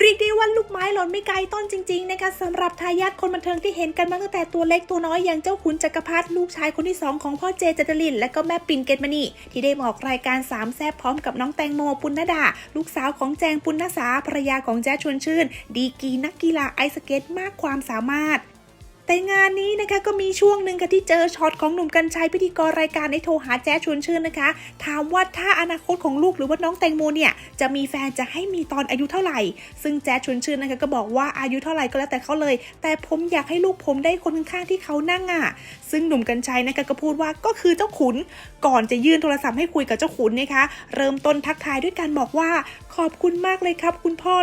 เรียกได้ว่าลูกไม้หล่นไม่ไกลต้นจริงๆนะคะสำหรับทายาทคนบันเทิงที่เห็นกันมาตั้งแต่ตัวเล็กตัวน้อยอย่างเจ้าขุนจักรพรรดิลูกชายคนที่สองของพ่อเจเจตลิน และก็แม่ปิ่นเกตมณีที่ได้มาออกรายการสามแซบพร้อมกับน้องแตงโมปุณณดา ลูกสาวของแจงปุณณสาภรรยาของแจ๊ชวนชื่น ดีกีนักกีฬาไอสเก็ตมากความสามารถ แต่งานนี้นะคะก็มีช่วงหนึ่งค่ะที่เจอช็อตของหนุ่มกัญชัยพิธีกรรายการในโทรหาแจ๊ชวนชื่นนะคะ ถามว่าถ้าอนาคตของลูกหรือว่าน้องแตงโมเนี่ยจะมีแฟนจะให้มีตอนอายุเท่าไหร่ ซึ่งแจ๊ชวนชื่นนะคะก็บอกว่าอายุเท่าไหร่ก็แล้วแต่เขาเลย แต่ผมอยากให้ลูกผมได้คนข้างๆที่เขานั่งอะซึ่งหนุ่มกัญชัยนะคะก็พูดว่าก็คือเจ้าขุนก่อนจะยื่นโทรศัพท์ให้คุยกับเจ้าขุนนะคะ เริ่มต้นทักทายด้วยการบอกว่าขอบคุณมากเลยครับ คุณพ่อ